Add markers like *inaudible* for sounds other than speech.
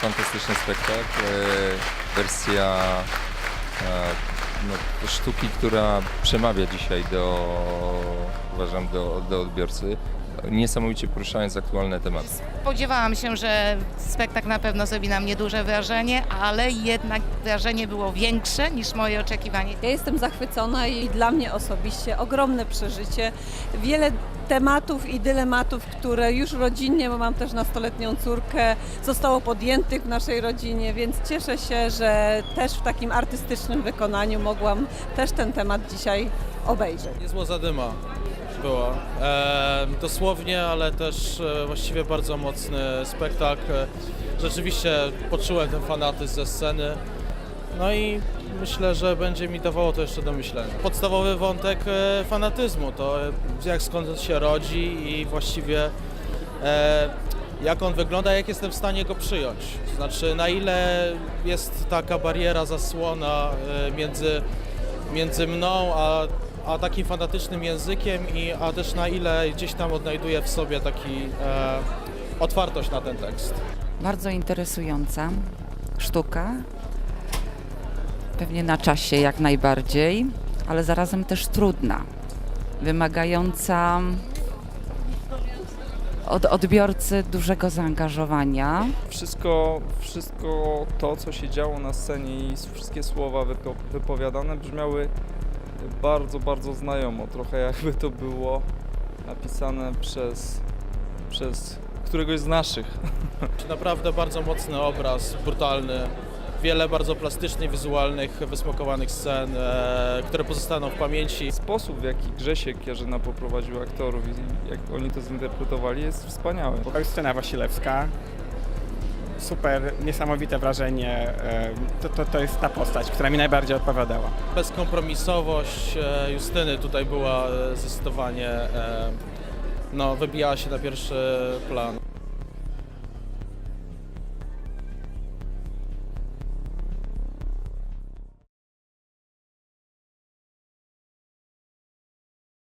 fantastyczny spektakl. e, Wersja e, no, sztuki, która przemawia dzisiaj do, uważam, do, do odbiorcy, niesamowicie poruszając aktualne tematy. Spodziewałam się, że spektakl na pewno zrobi na mnie duże wrażenie, ale jednak wrażenie było większe niż moje oczekiwanie. Ja jestem zachwycona i dla mnie osobiście ogromne przeżycie. Wiele tematów i dylematów, które już rodzinnie, bo mam też nastoletnią córkę, zostało podjętych w naszej rodzinie, więc cieszę się, że też w takim artystycznym wykonaniu mogłam też ten temat dzisiaj obejrzeć. Niezła zadyma była. E, dosłownie, ale też e, właściwie bardzo mocny spektakl. Rzeczywiście poczułem ten fanatyzm ze sceny. No i myślę, że będzie mi dawało to jeszcze do myślenia. Podstawowy wątek e, fanatyzmu to e, jak skąd on się rodzi i właściwie jak on wygląda, jak jestem w stanie go przyjąć. Znaczy na ile jest taka bariera, zasłona między, między mną a, a takim fanatycznym językiem i a też na ile gdzieś tam odnajduję w sobie taki e, otwartość na ten tekst. Bardzo interesująca sztuka. Pewnie na czasie jak najbardziej, ale zarazem też trudna. Wymagająca od odbiorcy dużego zaangażowania. Wszystko, wszystko to, co się działo na scenie i wszystkie słowa wypo, wypowiadane brzmiały bardzo, bardzo znajomo. Trochę jakby to było napisane przez, przez któregoś z naszych. *laughs* Naprawdę bardzo mocny obraz, brutalny. Wiele bardzo plastycznych, wizualnych, wysmokowanych scen, e, które pozostaną w pamięci. Sposób, w jaki Grzesiek Jarzyna poprowadził aktorów i jak oni to zinterpretowali jest wspaniały. Justyna Wasilewska. Super, niesamowite wrażenie. e, To, to, to jest ta postać, która mi najbardziej odpowiadała. Bezkompromisowość e, Justyny tutaj była e, zdecydowanie, no, wybijała się na pierwszy plan.